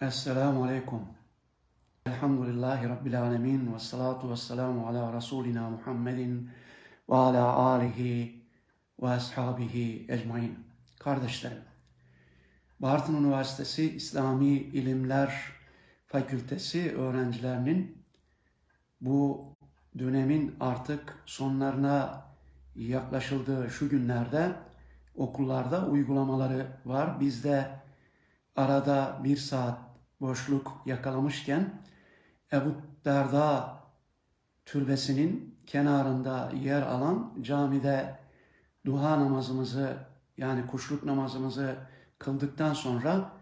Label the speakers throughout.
Speaker 1: Esselamu Aleyküm. Elhamdülillahi Rabbil Alemin ve salatu ve selamu ala Resulina Muhammedin ve ala alihi ve ashabihi ecmain. Kardeşlerim, Bartın Üniversitesi İslami İlimler Fakültesi öğrencilerinin bu dönemin artık sonlarına yaklaşıldığı şu günlerde okullarda uygulamaları var. Biz de arada bir saat boşluk yakalamışken Ebu Derda türbesinin kenarında yer alan camide duha namazımızı yani kuşluk namazımızı kıldıktan sonra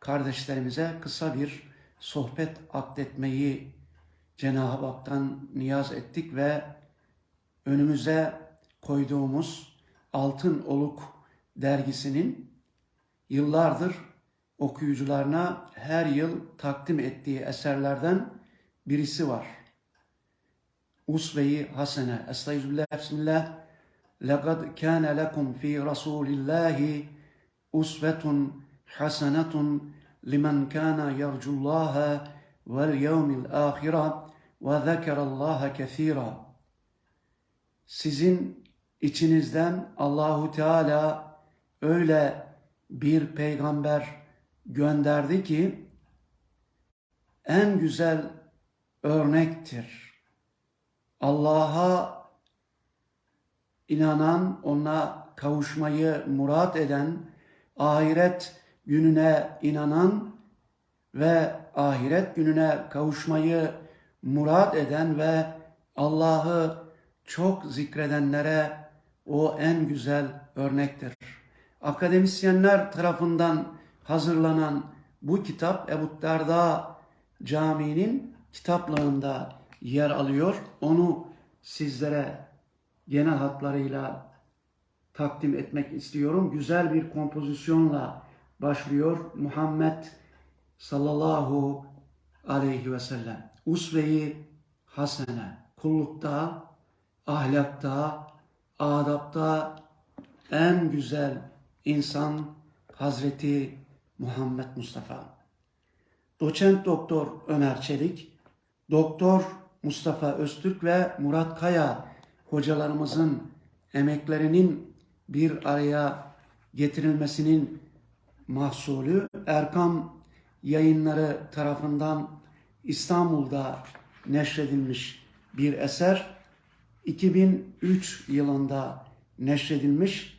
Speaker 1: kardeşlerimize kısa bir sohbet akdetmeyi Cenab-ı Hak'tan niyaz ettik ve önümüze koyduğumuz Altın Oluk dergisinin yıllardır okuyucularına her yıl takdim ettiği eserlerden birisi var. Usve-i Hasene. Estağfirullah, Bismillah. لَقَدْ كَانَ لَكُمْ ف۪ي رَسُولِ اللّٰهِ اُسْوَةٌ حَسَنَةٌ لِمَنْ كَانَ يَرْجُ اللّٰهَ وَالْيَوْمِ الْآخِرَةِ وَذَكَرَ اللّٰهَ كَثِيرًا Sizin içinizden Allahu Teala öyle bir peygamber gönderdi ki en güzel örnektir. Allah'a inanan, ona kavuşmayı murat eden, ahiret gününe inanan ve ahiret gününe kavuşmayı murat eden ve Allah'ı çok zikredenlere o en güzel örnektir. Akademisyenler tarafından hazırlanan bu kitap Ebu Derda Camii'nin kitaplığında yer alıyor. Onu sizlere genel hatlarıyla takdim etmek istiyorum. Güzel bir kompozisyonla başlıyor. Muhammed sallallahu aleyhi ve sellem. Usve-i hasene. Kullukta, ahlakta, adapta en güzel insan Hazreti Muhammed Mustafa. Doçent Doktor Ömer Çelik, Doktor Mustafa Öztürk ve Murat Kaya hocalarımızın emeklerinin bir araya getirilmesinin mahsulü Erkam yayınları tarafından İstanbul'da neşredilmiş bir eser. 2003 yılında neşredilmiş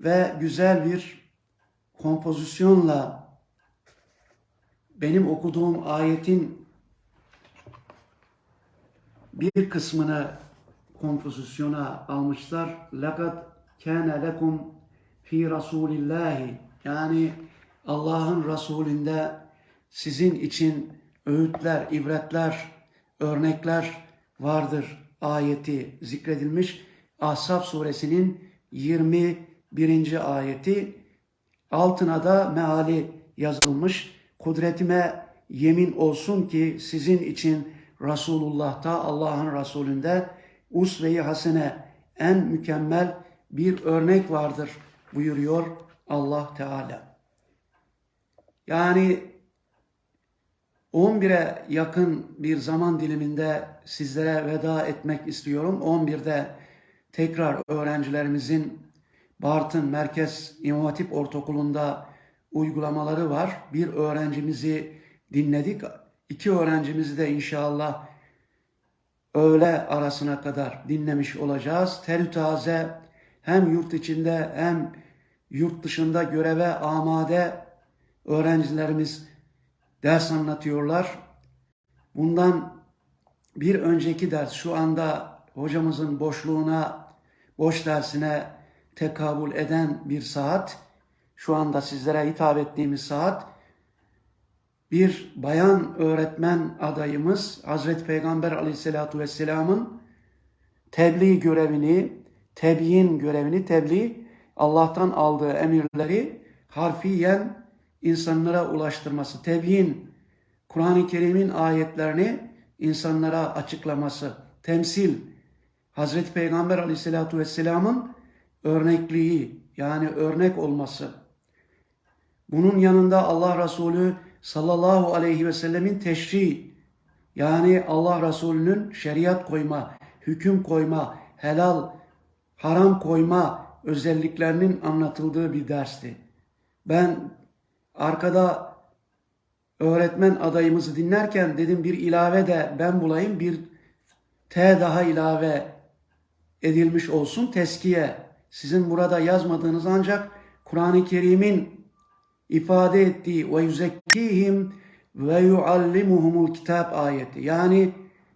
Speaker 1: ve güzel bir kompozisyonla benim okuduğum ayetin bir kısmını kompozisyona almışlar. لَقَدْ كَانَ لَكُمْ fi Rasulillahi yani Allah'ın Resulünde sizin için öğütler, ibretler, örnekler vardır ayeti zikredilmiş. Ahzab suresinin 21. ayeti altına da meali yazılmış. Kudretime yemin olsun ki sizin için Resulullah'ta Allah'ın Resulünde usve-i hasene en mükemmel bir örnek vardır buyuruyor Allah Teala. Yani 11'e yakın bir zaman diliminde sizlere veda etmek istiyorum. 11'de tekrar öğrencilerimizin Bartın Merkez İmam Ortaokulu'nda uygulamaları var. Bir öğrencimizi dinledik. İki öğrencimizi de inşallah öğle arasına kadar dinlemiş olacağız. Terü taze hem yurt içinde hem yurt dışında göreve amade öğrencilerimiz ders anlatıyorlar. Bundan bir önceki ders şu anda hocamızın boşluğuna, boş dersine tekabül eden bir saat. Şu anda sizlere hitap ettiğimiz saat. Bir bayan öğretmen adayımız Hazreti Peygamber aleyhissalatu vesselamın tebliğ görevini, tebyin görevini, tebliğ Allah'tan aldığı emirleri harfiyen insanlara ulaştırması, tebyin, Kur'an-ı Kerim'in ayetlerini insanlara açıklaması, temsil, Hazreti Peygamber aleyhissalatu vesselamın örnekliği yani örnek olması. Bunun yanında Allah Resulü sallallahu aleyhi ve sellemin teşri yani Allah Resulü'nün şeriat koyma, hüküm koyma, helal, haram koyma özelliklerinin anlatıldığı bir dersti. Ben arkada öğretmen adayımızı dinlerken dedim bir ilave de ben bulayım bir T daha ilave edilmiş olsun teskiye. Sizin burada yazmadığınız ancak Kur'an-ı Kerim'in ifade ettiği ve yüzekkihim ve yuallimuhumul kitap ayeti. Yani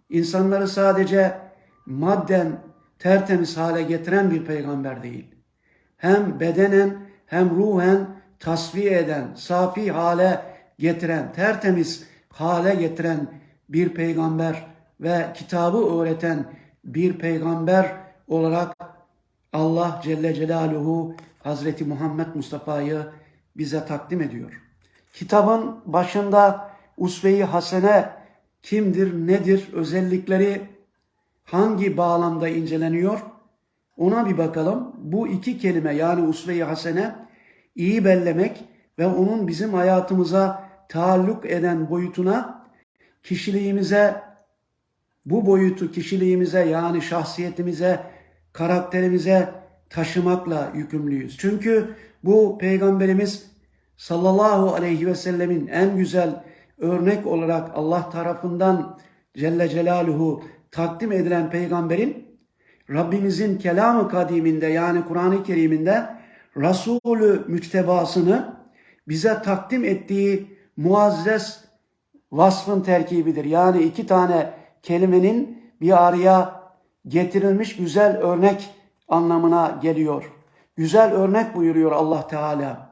Speaker 1: insanları sadece madden tertemiz hale getiren bir peygamber değil. Hem bedenen hem ruhen tasfiye eden, safi hale getiren, tertemiz hale getiren bir peygamber ve kitabı öğreten bir peygamber olarak Allah Celle Celaluhu Hazreti Muhammed Mustafa'yı bize takdim ediyor. Kitabın başında usve-i hasene kimdir, nedir, özellikleri hangi bağlamda inceleniyor? Ona bir bakalım. Bu iki kelime yani usve-i hasene iyi bellemek ve onun bizim hayatımıza taalluk eden boyutuna kişiliğimize bu boyutu kişiliğimize yani şahsiyetimize, karakterimize taşımakla yükümlüyüz. Çünkü bu peygamberimiz sallallahu aleyhi ve sellemin en güzel örnek olarak Allah tarafından Celle Celaluhu takdim edilen peygamberin Rabbimizin kelamı kadiminde yani Kur'an-ı Kerim'inde Resulü müçtebasını bize takdim ettiği muazzez vasfın terkibidir. Yani iki tane kelimenin bir araya getirilmiş güzel örnek anlamına geliyor. Güzel örnek buyuruyor Allah Teala.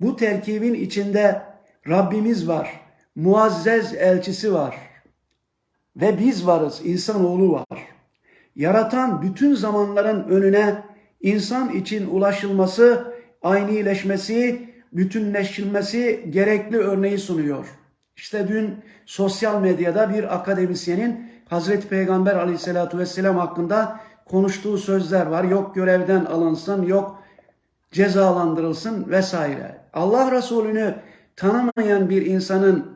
Speaker 1: Bu terkibin içinde Rabbimiz var, muazzez elçisi var ve biz varız, insanoğlu var. Yaratan bütün zamanların önüne insan için ulaşılması, aynileşmesi, bütünleşilmesi gerekli örneği sunuyor. İşte dün sosyal medyada bir akademisyenin Hazreti Peygamber aleyhissalatü vesselam hakkında konuştuğu sözler var. Yok görevden alınsın, yok cezalandırılsın vesaire. Allah Resulü'nü tanımayan bir insanın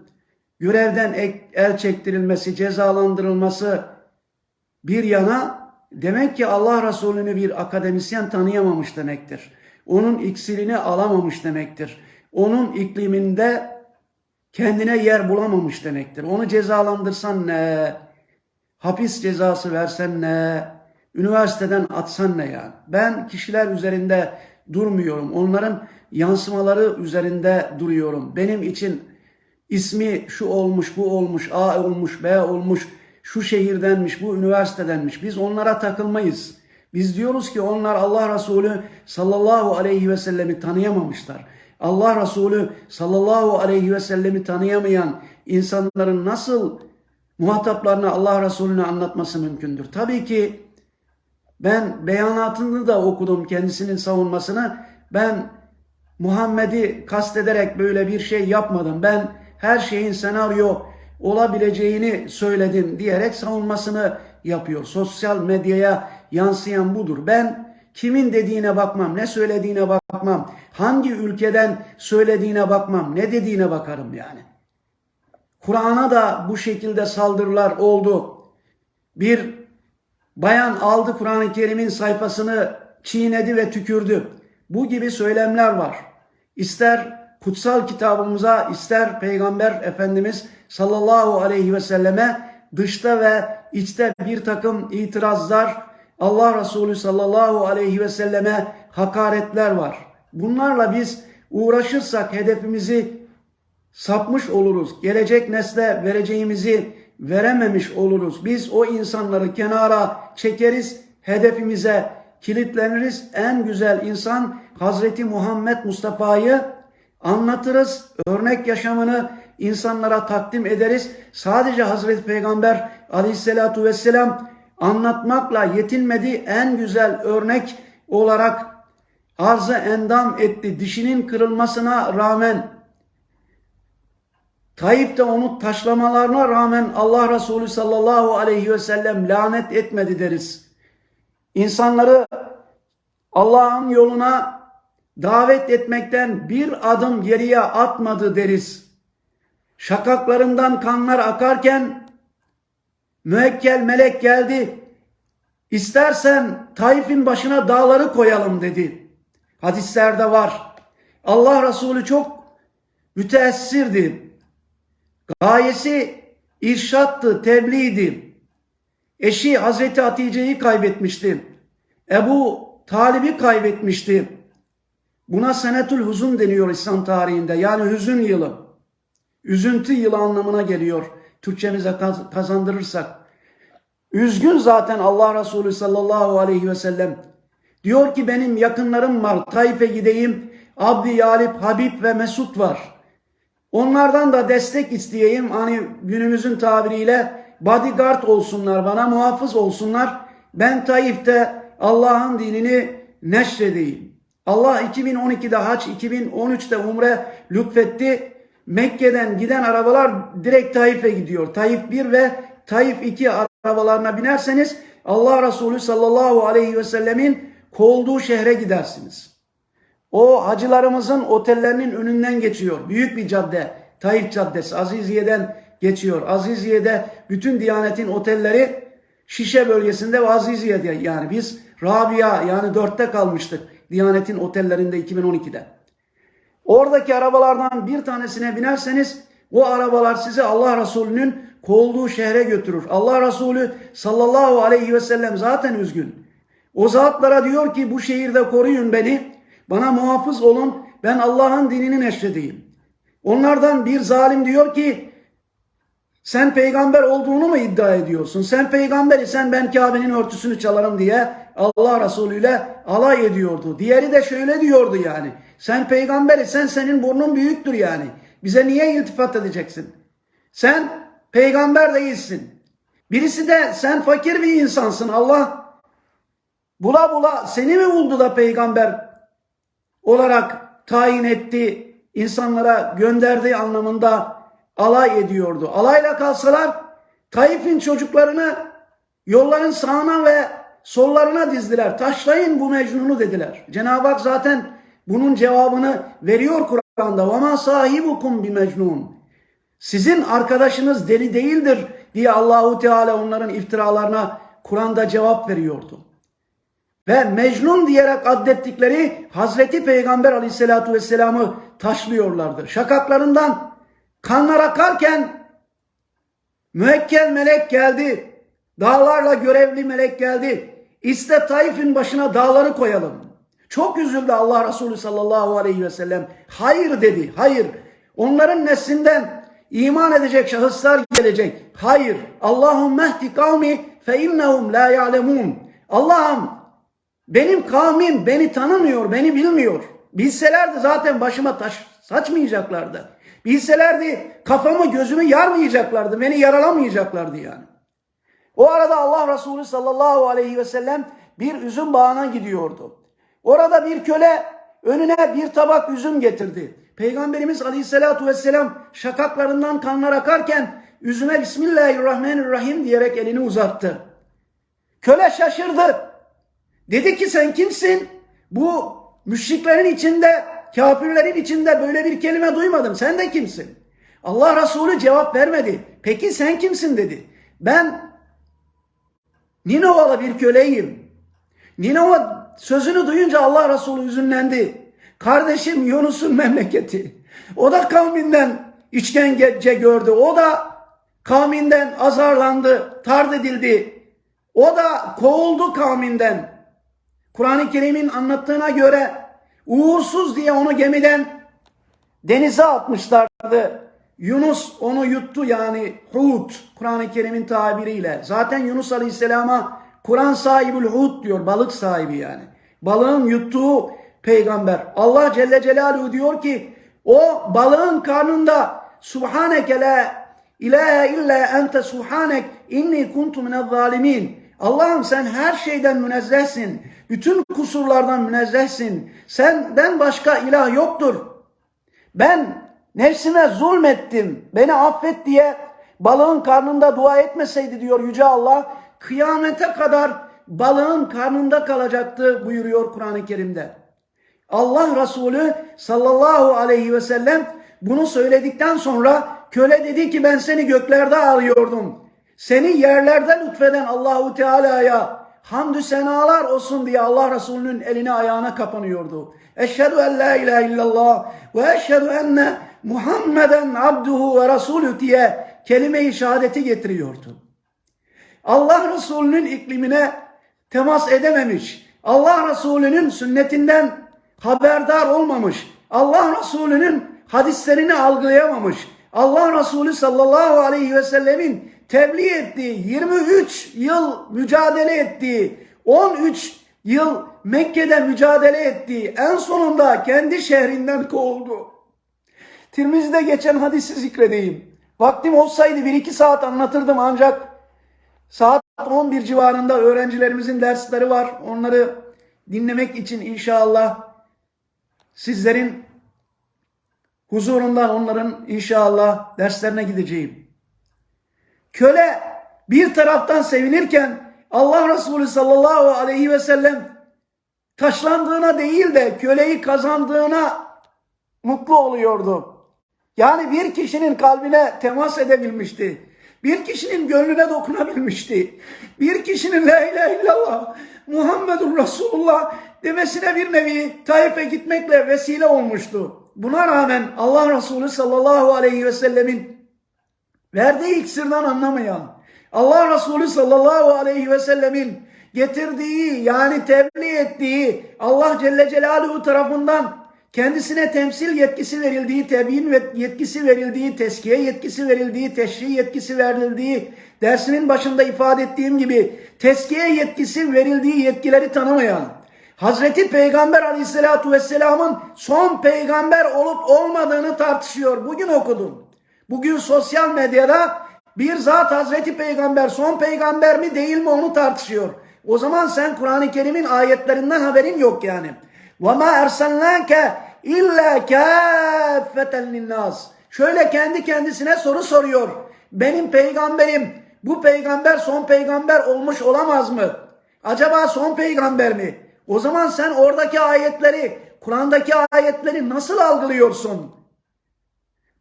Speaker 1: görevden el çektirilmesi, cezalandırılması bir yana demek ki Allah Resulü'nü bir akademisyen tanıyamamış demektir. Onun iksirini alamamış demektir. Onun ikliminde kendine yer bulamamış demektir. Onu cezalandırsan ne? Hapis cezası versen ne? Üniversiteden atsan ne yani? Ben kişiler üzerinde durmuyorum. Onların yansımaları üzerinde duruyorum. Benim için ismi şu olmuş, bu olmuş, A olmuş, B olmuş, şu şehirdenmiş, bu üniversitedenmiş. Biz onlara takılmayız. Biz diyoruz ki onlar Allah Resulü sallallahu aleyhi ve sellemi tanıyamamışlar. Allah Resulü sallallahu aleyhi ve sellemi tanıyamayan insanların nasıl muhataplarına Allah Resulü'nü anlatması mümkündür? Tabii ki ben beyanatını da okudum kendisinin savunmasını. Ben Muhammed'i kastederek böyle bir şey yapmadım. Ben her şeyin senaryo olabileceğini söyledim diyerek savunmasını yapıyor. Sosyal medyaya yansıyan budur. Ben kimin dediğine bakmam, ne söylediğine bakmam, hangi ülkeden söylediğine bakmam, ne dediğine bakarım yani. Kur'an'a da bu şekilde saldırılar oldu. Bir bayan aldı Kur'an-ı Kerim'in sayfasını çiğnedi ve tükürdü. Bu gibi söylemler var. İster kutsal kitabımıza ister Peygamber Efendimiz sallallahu aleyhi ve selleme dışta ve içte bir takım itirazlar Allah Resulü sallallahu aleyhi ve selleme hakaretler var. Bunlarla biz uğraşırsak hedefimizi sapmış oluruz. Gelecek nesle vereceğimizi verememiş oluruz. Biz o insanları kenara çekeriz, hedefimize kilitleniriz. En güzel insan Hazreti Muhammed Mustafa'yı anlatırız. Örnek yaşamını insanlara takdim ederiz. Sadece Hazreti Peygamber aleyhissalatu vesselam anlatmakla yetinmedi. En güzel örnek olarak arzı endam etti. Dişinin kırılmasına rağmen Tayyip'te onu taşlamalarına rağmen Allah Resulü sallallahu aleyhi ve sellem lanet etmedi deriz. İnsanları Allah'ın yoluna davet etmekten bir adım geriye atmadı deriz. Şakaklarından kanlar akarken müekkel melek geldi. İstersen Taif'in başına dağları koyalım dedi. Hadislerde var. Allah Resulü çok müteessirdi. Gayesi irşattı, tebliğdi. Eşi Hazreti Hatice'yi kaybetmişti. Ebu Talib'i kaybetmişti. Buna senetül huzun deniyor İslam tarihinde. Yani hüzün yılı. Üzüntü yılı anlamına geliyor. Türkçemize kaz- kazandırırsak. Üzgün zaten Allah Resulü sallallahu aleyhi ve sellem. Diyor ki benim yakınlarım var. Taif'e gideyim. Abdi Yalip, Habib ve Mesut var. Onlardan da destek isteyeyim. Hani günümüzün tabiriyle bodyguard olsunlar bana, muhafız olsunlar. Ben Taif'te Allah'ın dinini neşredeyim. Allah 2012'de haç, 2013'te umre lütfetti. Mekke'den giden arabalar direkt Taif'e gidiyor. Taif 1 ve Taif 2 arabalarına binerseniz Allah Resulü sallallahu aleyhi ve sellemin kovulduğu şehre gidersiniz. O hacılarımızın otellerinin önünden geçiyor. Büyük bir cadde. Taif Caddesi. Aziziye'den geçiyor. Aziziye'de bütün Diyanet'in otelleri Şişe bölgesinde ve Aziziye'de yani biz Rabia yani dörtte kalmıştık Diyanet'in otellerinde 2012'de. Oradaki arabalardan bir tanesine binerseniz o arabalar sizi Allah Resulü'nün kovulduğu şehre götürür. Allah Resulü sallallahu aleyhi ve sellem zaten üzgün. O zatlara diyor ki bu şehirde koruyun beni. Bana muhafız olun. Ben Allah'ın dinini neşredeyim. Onlardan bir zalim diyor ki sen peygamber olduğunu mu iddia ediyorsun? Sen peygamberi sen ben Kabe'nin örtüsünü çalarım diye Allah Resulü ile alay ediyordu. Diğeri de şöyle diyordu yani. Sen peygamberi sen senin burnun büyüktür yani. Bize niye iltifat edeceksin? Sen peygamber değilsin. Birisi de sen fakir bir insansın. Allah bula bula seni mi buldu da peygamber olarak tayin etti, insanlara gönderdiği anlamında alay ediyordu. Alayla kalsalar Taif'in çocuklarını yolların sağına ve sollarına dizdiler. Taşlayın bu Mecnun'u dediler. Cenab-ı Hak zaten bunun cevabını veriyor Kur'an'da. وَمَا صَاحِبُكُمْ بِمَجْنُونَ Sizin arkadaşınız deli değildir diye Allahu Teala onların iftiralarına Kur'an'da cevap veriyordu. Ve Mecnun diyerek addettikleri Hazreti Peygamber aleyhissalatu vesselam'ı taşlıyorlardı. Şakaklarından kanlar akarken müekkel melek geldi. Dağlarla görevli melek geldi. İste Taif'in başına dağları koyalım. Çok üzüldü Allah Resulü sallallahu aleyhi ve sellem. Hayır dedi. Hayır. Onların neslinden iman edecek şahıslar gelecek. Hayır. Allahümme ehdi kavmi fe innehum la ya'lemun. Allah'ım benim kavmim beni tanımıyor, beni bilmiyor. Bilselerdi zaten başıma taş saçmayacaklardı. Bilselerdi kafamı gözümü yarmayacaklardı, beni yaralamayacaklardı yani. O arada Allah Resulü sallallahu aleyhi ve sellem bir üzüm bağına gidiyordu. Orada bir köle önüne bir tabak üzüm getirdi. Peygamberimiz aleyhissalatu vesselam şakaklarından kanlar akarken üzüme Bismillahirrahmanirrahim diyerek elini uzattı. Köle şaşırdı. Dedi ki sen kimsin? Bu müşriklerin içinde, kafirlerin içinde böyle bir kelime duymadım. Sen de kimsin? Allah Resulü cevap vermedi. Peki sen kimsin dedi. Ben Ninovalı bir köleyim. Ninova sözünü duyunca Allah Resulü üzünlendi. Kardeşim Yunus'un memleketi. O da kavminden içkence gördü. O da kavminden azarlandı, tard edildi. O da kovuldu kavminden. Kur'an-ı Kerim'in anlattığına göre uğursuz diye onu gemiden denize atmışlardı. Yunus onu yuttu yani Hud Kur'an-ı Kerim'in tabiriyle. Zaten Yunus Aleyhisselam'a Kur'an sahibül Hud diyor balık sahibi yani. Balığın yuttuğu peygamber. Allah Celle Celaluhu diyor ki o balığın karnında Subhaneke la ilahe illa ente subhanek inni kuntu minel zalimin. Allah'ım sen her şeyden münezzehsin. Bütün kusurlardan münezzehsin. Senden başka ilah yoktur. Ben nefsime zulmettim. Beni affet diye balığın karnında dua etmeseydi diyor Yüce Allah. Kıyamete kadar balığın karnında kalacaktı buyuruyor Kur'an-ı Kerim'de. Allah Resulü sallallahu aleyhi ve sellem bunu söyledikten sonra köle dedi ki ben seni göklerde arıyordum. Seni yerlerde lütfeden Allahu Teala'ya hamdü senalar olsun diye Allah Resulü'nün eline ayağına kapanıyordu. Eşhedü en la ilahe illallah ve eşhedü enne Muhammeden abduhu ve rasulü diye kelime-i şehadeti getiriyordu. Allah Resulü'nün iklimine temas edememiş. Allah Resulü'nün sünnetinden haberdar olmamış. Allah Resulü'nün hadislerini algılayamamış. Allah Resulü sallallahu aleyhi ve sellemin tebliğ ettiği 23 yıl mücadele ettiği 13 yıl Mekke'de mücadele ettiği en sonunda kendi şehrinden kovuldu. Tirmizi'de geçen hadisi zikredeyim. Vaktim olsaydı bir iki saat anlatırdım ancak saat 11 civarında öğrencilerimizin dersleri var. Onları dinlemek için inşallah sizlerin huzurundan onların inşallah derslerine gideceğim. Köle bir taraftan sevinirken Allah Resulü sallallahu aleyhi ve sellem taşlandığına değil de köleyi kazandığına mutlu oluyordu. Yani bir kişinin kalbine temas edebilmişti. Bir kişinin gönlüne dokunabilmişti. Bir kişinin la ilahe illallah Muhammedur Resulullah demesine bir nevi Taif'e gitmekle vesile olmuştu. Buna rağmen Allah Resulü sallallahu aleyhi ve sellemin verdiği iksirden anlamayan, Allah Resulü sallallahu aleyhi ve sellemin getirdiği yani tebliğ ettiği Allah Celle Celaluhu tarafından kendisine temsil yetkisi verildiği, tebiin ve yetkisi verildiği, teskiye yetkisi verildiği, teşri yetkisi verildiği, dersinin başında ifade ettiğim gibi teskiye yetkisi verildiği yetkileri tanımayan, Hazreti Peygamber aleyhissalatu vesselamın son peygamber olup olmadığını tartışıyor. Bugün okudum. Bugün sosyal medyada bir zat Hazreti Peygamber son peygamber mi değil mi onu tartışıyor. O zaman sen Kur'an-ı Kerim'in ayetlerinden haberin yok yani. وَمَا اَرْسَلْنَاكَ اِلَّا كَافَّةً لِلنَّاسِ Şöyle kendi kendisine soru soruyor. Benim peygamberim bu peygamber son peygamber olmuş olamaz mı? Acaba son peygamber mi? O zaman sen oradaki ayetleri, Kur'an'daki ayetleri nasıl algılıyorsun?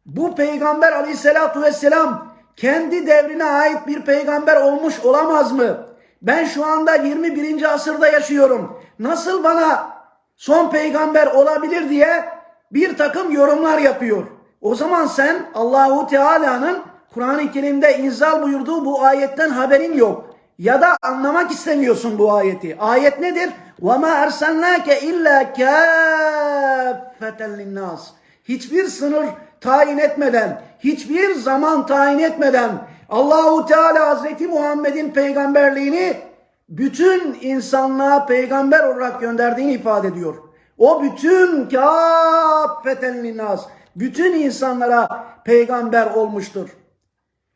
Speaker 1: Bu peygamber aleyhissalatu vesselam kendi devrine ait bir peygamber olmuş olamaz mı? Ben şu anda 21. asırda yaşıyorum. Nasıl bana son peygamber olabilir diye bir takım yorumlar yapıyor. O zaman sen Allahu Teala'nın Kur'an-ı Kerim'de inzal buyurduğu bu ayetten haberin yok. Ya da anlamak istemiyorsun bu ayeti. Ayet nedir? وَمَا اَرْسَلْنَاكَ اِلَّا كَافَّةً لِلنَّاسِ Hiçbir sınır tayin etmeden, hiçbir zaman tayin etmeden Allahu Teala Hazreti Muhammed'in peygamberliğini bütün insanlığa peygamber olarak gönderdiğini ifade ediyor. O bütün kâffeten linnas, bütün insanlara peygamber olmuştur.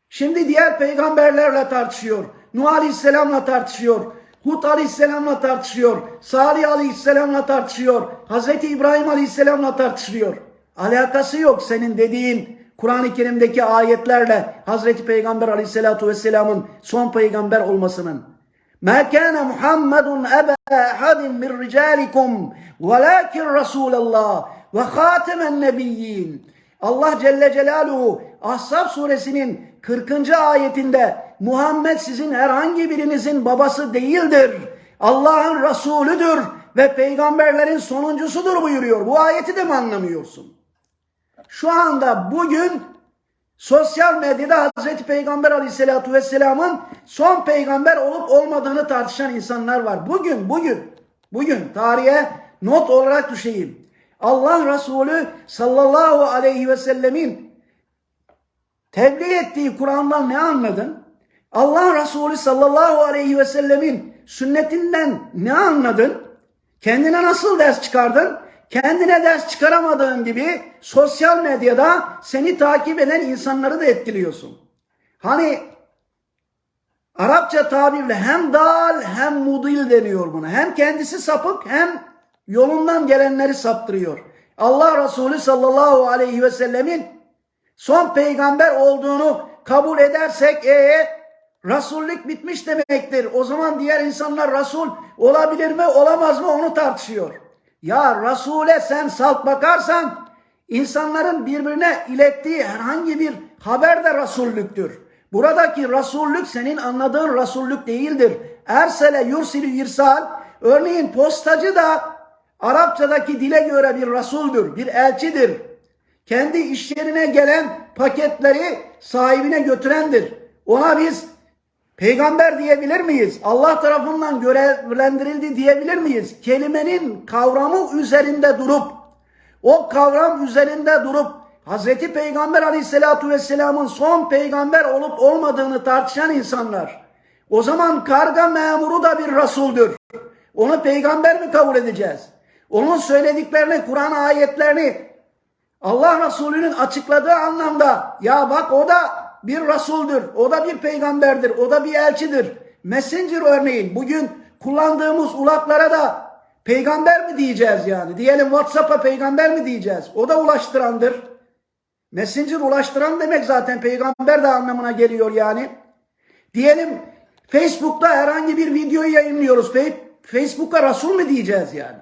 Speaker 1: Şimdi diğer peygamberlerle tartışıyor. Nuh Aleyhisselam'la tartışıyor. Hud Aleyhisselam'la tartışıyor. Salih Aleyhisselam'la tartışıyor. Hazreti İbrahim Aleyhisselam'la tartışıyor. Alakası yok senin dediğin Kur'an-ı Kerim'deki ayetlerle Hazreti Peygamber Aleyhisselatu Vesselam'ın son peygamber olmasının. Ma kana Muhammedun eba ahadin min ricalikum velakin Resulallah ve hatemen nebiyyin. Allah Celle Celaluhu Ahzab suresinin 40. ayetinde Muhammed sizin herhangi birinizin babası değildir. Allah'ın Resulüdür ve peygamberlerin sonuncusudur buyuruyor. Bu ayeti de mi anlamıyorsun? Şu anda bugün sosyal medyada Hazreti Peygamber Aleyhisselatü Vesselam'ın son peygamber olup olmadığını tartışan insanlar var. Bugün, bugün, bugün tarihe not olarak düşeyim. Allah Resulü sallallahu aleyhi ve sellemin tebliğ ettiği Kur'an'dan ne anladın? Allah Resulü sallallahu aleyhi ve sellemin sünnetinden ne anladın? Kendine nasıl ders çıkardın? Kendine ders çıkaramadığın gibi sosyal medyada seni takip eden insanları da etkiliyorsun. Hani Arapça tabirle hem dal hem mudil deniyor buna. Hem kendisi sapık hem yolundan gelenleri saptırıyor. Allah Resulü sallallahu aleyhi ve sellemin son peygamber olduğunu kabul edersek e Resullük bitmiş demektir. O zaman diğer insanlar Resul olabilir mi olamaz mı onu tartışıyor. Ya Resul'e sen salt bakarsan insanların birbirine ilettiği herhangi bir haber de Resullüktür. Buradaki Resullük senin anladığın Resullük değildir. Ersele yursilü irsal. Örneğin postacı da Arapçadaki dile göre bir Resuldür, bir elçidir. Kendi iş yerine gelen paketleri sahibine götürendir. Ona biz peygamber diyebilir miyiz? Allah tarafından görevlendirildi diyebilir miyiz? Kelimenin kavramı üzerinde durup o kavram üzerinde durup Hazreti Peygamber Aleyhisselatü Vesselam'ın son peygamber olup olmadığını tartışan insanlar. O zaman karga memuru da bir rasuldür. Onu peygamber mi kabul edeceğiz? Onun söylediklerini, Kur'an ayetlerini Allah Resulü'nün açıkladığı anlamda ya bak o da bir rasuldür, o da bir peygamberdir, o da bir elçidir. Messenger örneğin bugün kullandığımız ulaklara da peygamber mi diyeceğiz yani? Diyelim WhatsApp'a peygamber mi diyeceğiz? O da ulaştırandır. Messenger ulaştıran demek zaten peygamber de anlamına geliyor yani. Diyelim Facebook'ta herhangi bir videoyu yayınlıyoruz. Facebook'a Resul mü diyeceğiz yani?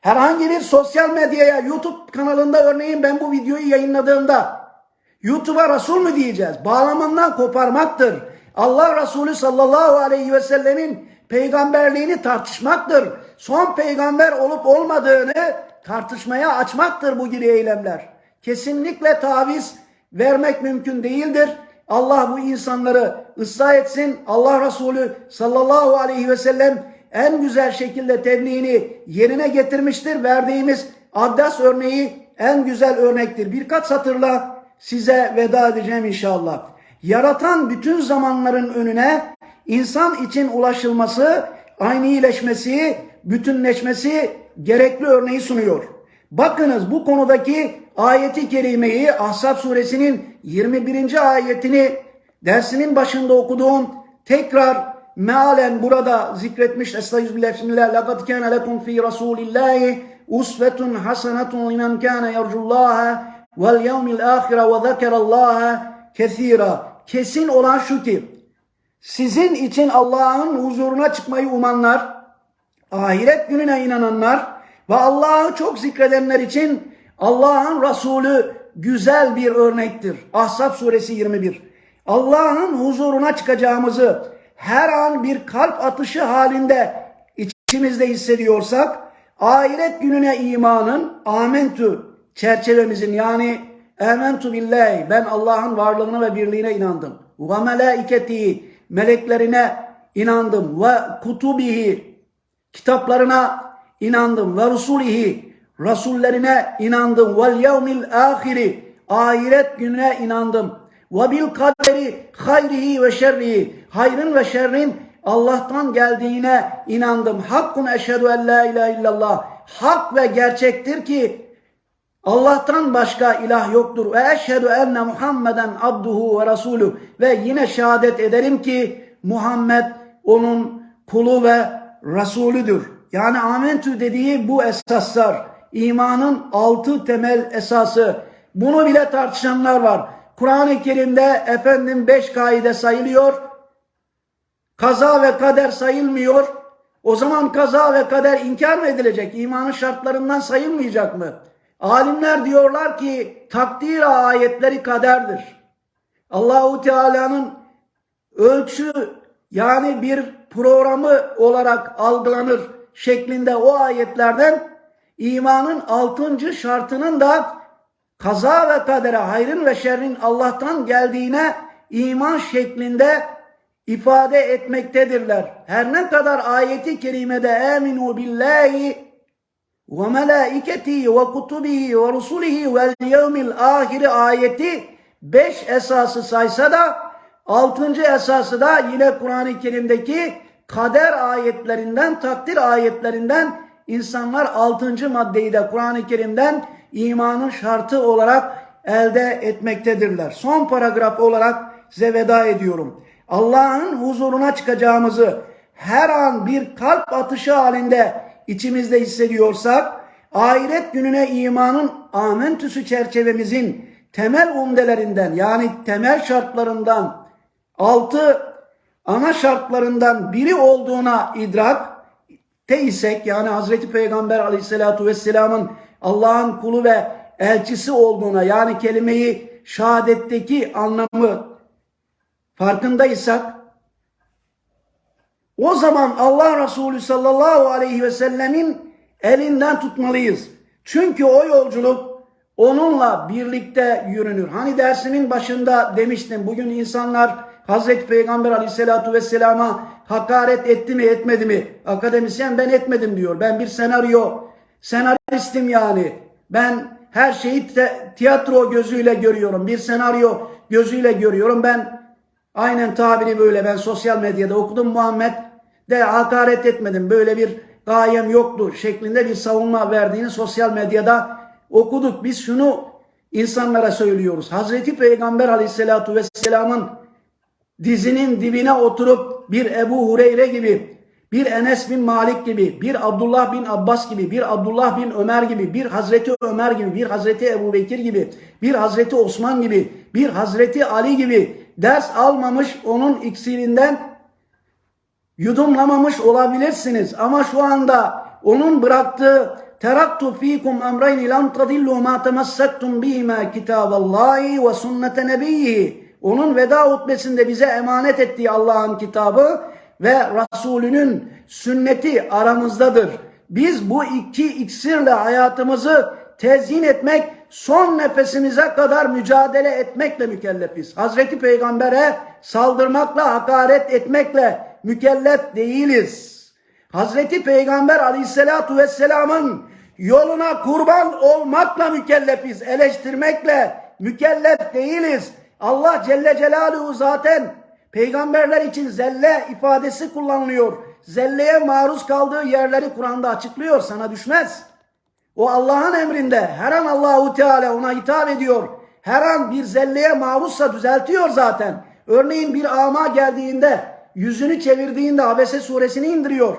Speaker 1: Herhangi bir sosyal medyaya YouTube kanalında örneğin ben bu videoyu yayınladığımda YouTube'a Resul mü diyeceğiz? Bağlamından koparmaktır. Allah Resulü sallallahu aleyhi ve sellemin peygamberliğini tartışmaktır. Son peygamber olup olmadığını tartışmaya açmaktır bu gibi eylemler. Kesinlikle taviz vermek mümkün değildir. Allah bu insanları ıslah etsin. Allah Resulü sallallahu aleyhi ve sellem en güzel şekilde tebliğini yerine getirmiştir. Verdiğimiz Addas örneği en güzel örnektir. Birkaç satırla size veda edeceğim inşallah. Yaratan bütün zamanların önüne insan için ulaşılması, aynileşmesi, bütünleşmesi gerekli örneği sunuyor. Bakınız bu konudaki ayeti kerimeyi Ahzab suresinin 21. ayetini dersinin başında okuduğum tekrar mealen burada zikretmiş. Estağfirullah. Bismillah. Laqad kana lekum fi Rasulillahi usvetun hasenetun limen kana yercullaha vel yevmil ahire ve zekerallaha kesira. Kesin olan şu ki sizin için Allah'ın huzuruna çıkmayı umanlar, ahiret gününe inananlar ve Allah'ı çok zikredenler için Allah'ın Resulü güzel bir örnektir. Ahzab suresi 21. Allah'ın huzuruna çıkacağımızı her an bir kalp atışı halinde içimizde hissediyorsak ahiret gününe imanın amentü çerçevemizin yani ementu billahi ben Allah'ın varlığına ve birliğine inandım. Ve melaiketi meleklerine inandım ve kutubihi kitaplarına inandım ve rusulihi rasullerine inandım ve yevmil ahiri ahiret gününe inandım ve bil kaderi hayrihi ve şerrihi hayrın ve şerrin Allah'tan geldiğine inandım. Hakkun eşhedü en la ilahe illallah. Hak ve gerçektir ki Allah'tan başka ilah yoktur. Ve eşhedü enne Muhammeden abduhu ve rasulü. Ve yine şehadet ederim ki Muhammed onun kulu ve rasulüdür. Yani amentü dediği bu esaslar. imanın altı temel esası. Bunu bile tartışanlar var. Kur'an-ı Kerim'de efendim beş kaide sayılıyor. Kaza ve kader sayılmıyor. O zaman kaza ve kader inkar mı edilecek? İmanın şartlarından sayılmayacak mı? Alimler diyorlar ki takdir ayetleri kaderdir. Allahu Teala'nın ölçü yani bir programı olarak algılanır şeklinde o ayetlerden imanın altıncı şartının da kaza ve kadere hayrın ve şerrin Allah'tan geldiğine iman şeklinde ifade etmektedirler. Her ne kadar ayeti kerimede eminu billahi ve rusulihi vel yevmil ahiri ayeti beş esası saysa da altıncı esası da yine Kur'an-ı Kerim'deki kader ayetlerinden, takdir ayetlerinden insanlar altıncı maddeyi de Kur'an-ı Kerim'den imanın şartı olarak elde etmektedirler. Son paragraf olarak size veda ediyorum. Allah'ın huzuruna çıkacağımızı her an bir kalp atışı halinde içimizde hissediyorsak, ahiret gününe imanın amentüsü çerçevemizin temel umdelerinden yani temel şartlarından altı ana şartlarından biri olduğuna idrak te isek yani Hazreti Peygamber aleyhissalatu vesselamın Allah'ın kulu ve elçisi olduğuna yani kelimeyi şehadetteki anlamı farkındaysak o zaman Allah Resulü sallallahu aleyhi ve sellemin elinden tutmalıyız. Çünkü o yolculuk onunla birlikte yürünür. Hani dersimin başında demiştim bugün insanlar Hazreti Peygamber aleyhissalatu vesselama hakaret etti mi etmedi mi? Akademisyen ben etmedim diyor. Ben bir senaryo, senaristim yani. Ben her şeyi tiyatro gözüyle görüyorum. Bir senaryo gözüyle görüyorum. Ben aynen tabiri böyle ben sosyal medyada okudum Muhammed de hakaret etmedim. Böyle bir gayem yoktu şeklinde bir savunma verdiğini sosyal medyada okuduk. Biz şunu insanlara söylüyoruz. Hazreti Peygamber aleyhissalatu vesselamın dizinin dibine oturup bir Ebu Hureyre gibi, bir Enes bin Malik gibi, bir Abdullah bin Abbas gibi, bir Abdullah bin Ömer gibi, bir Hazreti Ömer gibi, bir Hazreti Ebu Bekir gibi, bir Hazreti Osman gibi, bir Hazreti Ali gibi ders almamış onun iksirinden yudumlamamış olabilirsiniz. Ama şu anda onun bıraktığı teraktu fikum emrayni lan tadillu ma temassaktum bihima kitaballahi ve sünnete nebiyyi. Onun veda hutbesinde bize emanet ettiği Allah'ın kitabı ve Resulünün sünneti aramızdadır. Biz bu iki iksirle hayatımızı tezyin etmek, son nefesimize kadar mücadele etmekle mükellefiz. Hazreti Peygamber'e saldırmakla, hakaret etmekle mükellef değiliz. Hazreti Peygamber aleyhissalatu vesselamın yoluna kurban olmakla mükellefiz. Eleştirmekle mükellef değiliz. Allah Celle Celaluhu zaten peygamberler için zelle ifadesi kullanılıyor. Zelleye maruz kaldığı yerleri Kur'an'da açıklıyor. Sana düşmez. O Allah'ın emrinde. Her an Allahu Teala ona hitap ediyor. Her an bir zelleye maruzsa düzeltiyor zaten. Örneğin bir ama geldiğinde yüzünü çevirdiğinde Abese suresini indiriyor.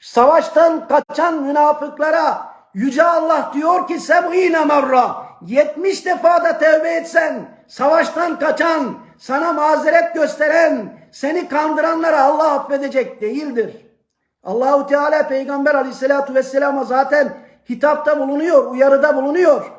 Speaker 1: Savaştan kaçan münafıklara Yüce Allah diyor ki seb'ine marra 70 defa da tevbe etsen savaştan kaçan sana mazeret gösteren seni kandıranlara Allah affedecek değildir. Allahu Teala Peygamber Aleyhisselatü Vesselam'a zaten hitapta bulunuyor, uyarıda bulunuyor.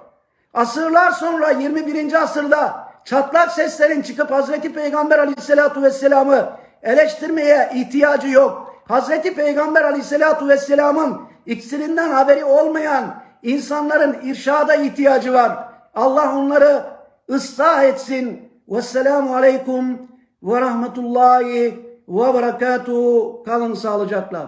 Speaker 1: Asırlar sonra 21. asırda çatlak seslerin çıkıp Hazreti Peygamber Aleyhisselatü Vesselam'ı eleştirmeye ihtiyacı yok. Hazreti Peygamber Aleyhisselatü Vesselam'ın iksirinden haberi olmayan insanların irşada ihtiyacı var. Allah onları ıslah etsin. Vesselamu Aleyküm ve Rahmetullahi ve Berekatuhu. Kalın sağlıcakla.